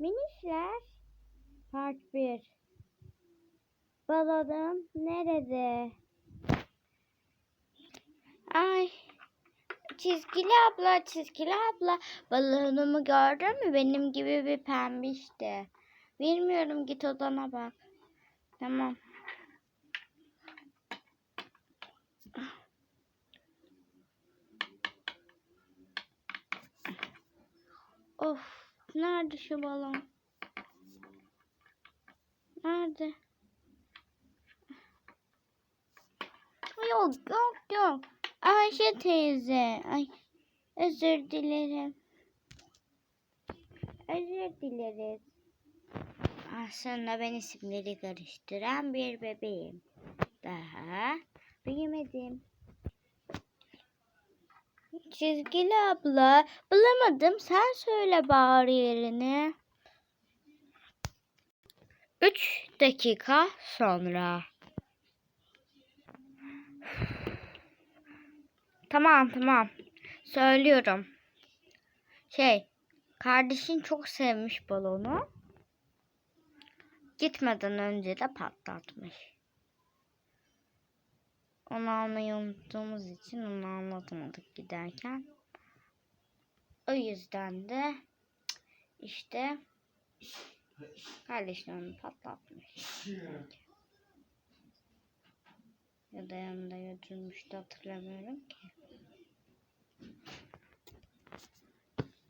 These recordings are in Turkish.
Minişler. Part 1. Balonum nerede? Ay. Çizgili abla, çizgili abla. Balonumu gördün mü? Benim gibi bir pembişti. Bilmiyorum git odana bak. Tamam. Of, nerede şu balon? Nerede? Yok, yok, yok. Ayşe teyze. Ay, özür dilerim. Özür dileriz. Aslında ben isimleri karıştıran bir bebeğim. Daha büyümedim. Çizgili abla. Bulamadım. Sen söyle bari yerini. Üç dakika sonra. Tamam tamam. Söylüyorum. Şey, kardeşin çok sevmiş balonu. Gitmeden önce de patlatmış. Onu almayı unuttuğumuz için onu anlatamadık giderken. O yüzden de işte kardeşim onu patlatmış. Ya da yanında götürmüştü hatırlamıyorum ki.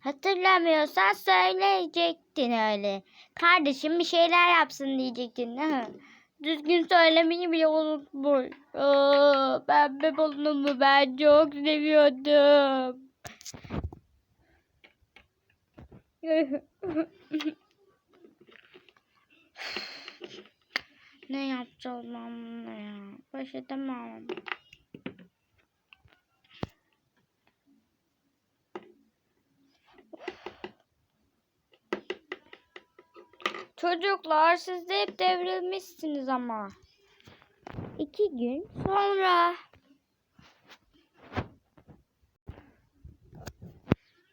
Hatırlamıyorsan söyleyecektin öyle. Kardeşim bir şeyler yapsın diyecektin. Ha? Düzgün söylemeyi bile unutmuş. Aa, pembe balonumu ben çok seviyordum. ne yapacağız ben bununla ya? Baş edemem. Çocuklar siz de hep devrilmişsiniz ama. İki gün sonra.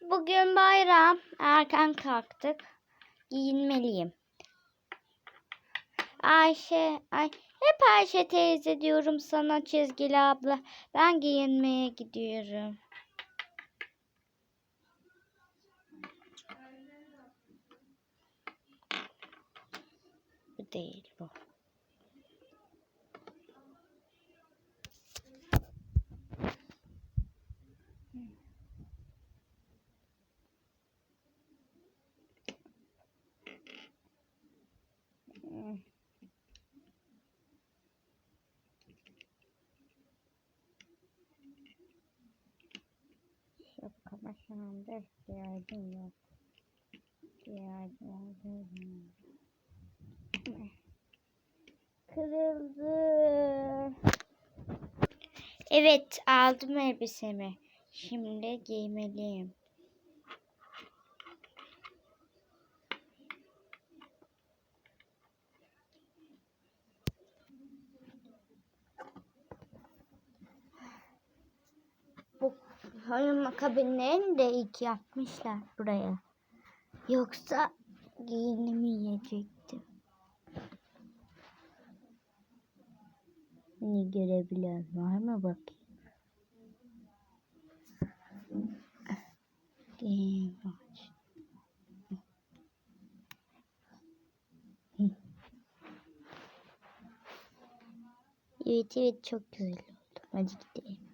Bugün bayram. Erken kalktık. Giyinmeliyim. Ayşe, ay hep Ayşe teyze diyorum sana çizgili abla. Ben giyinmeye gidiyorum. Bu değil bu. Hmm. Şapkama şu anda ihtiyacım yok. İhtiyacım yok. Kırıldı. Evet aldım elbisemi. Şimdi giymeliyim. Bu soyunma kabinlerini de ilk yapmışlar buraya. Yoksa giyinemeyecektim. Beni görebilen var mı bakayım? Giyim aç. Evet evet çok güzel oldu. Hadi gidelim.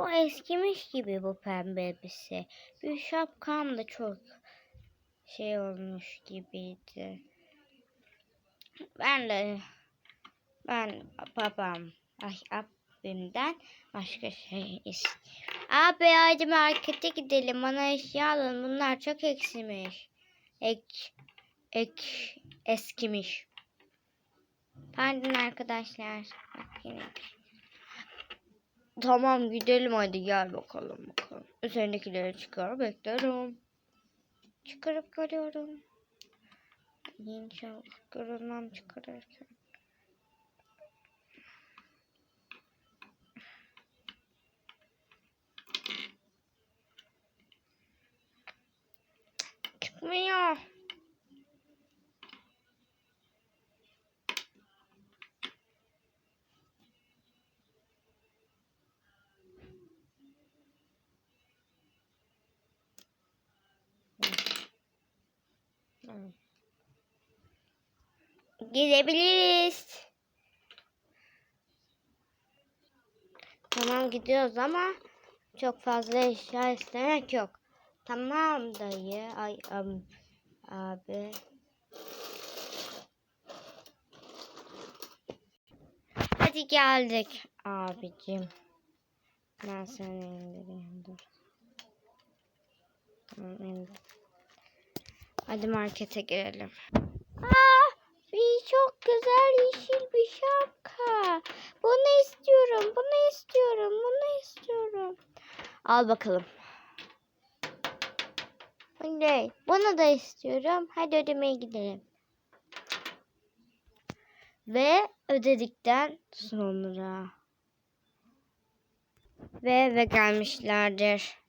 Bu eskimiş gibi bu pembe elbise. Bir şapkam da çok şey olmuş gibiydi. Ben de ben babam ay abimden başka şey istiyorum. Abi hadi markete gidelim bana eşya alın bunlar çok eksimiş. Ek, ek, eskimiş. Pardon arkadaşlar. Bak yine. Tamam gidelim hadi gel bakalım bakalım. Üzerindekileri çıkar beklerim. Çıkarıp görüyorum. İnşallah görünmem çıkarırken. Çıkmıyor. Gidebiliriz. Tamam gidiyoruz ama çok fazla eşya istemek yok. Tamam dayı. Ay am, abi. Hadi geldik abicim. Ben seni indireyim dur. Tamam indir. Hadi markete girelim. Aa, bir çok güzel yeşil bir şapka. Bunu istiyorum, bunu istiyorum, bunu istiyorum. Al bakalım. Hadi, bunu da istiyorum. Hadi ödemeye gidelim. Ve ödedikten sonra ve eve gelmişlerdir.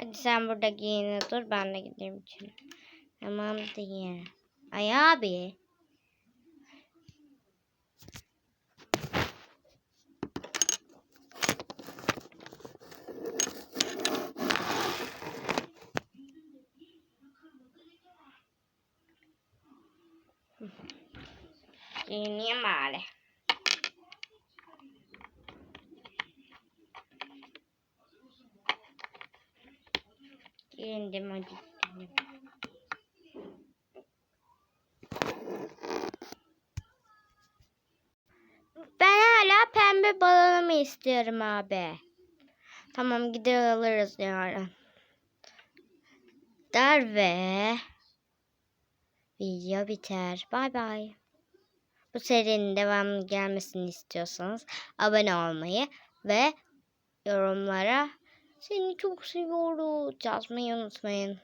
Hadi sen burada giyine dur ben de gideyim içeri. Tamam değil. Ay abi. Giyineyim bari. Giyindim hadi. Ben hala pembe balonumu istiyorum abi. Tamam gider alırız yarın. Der ve video biter. Bay bay. Bu serinin devamı gelmesini istiyorsanız abone olmayı ve yorumlara seni çok seviyoruz yazmayı unutmayın.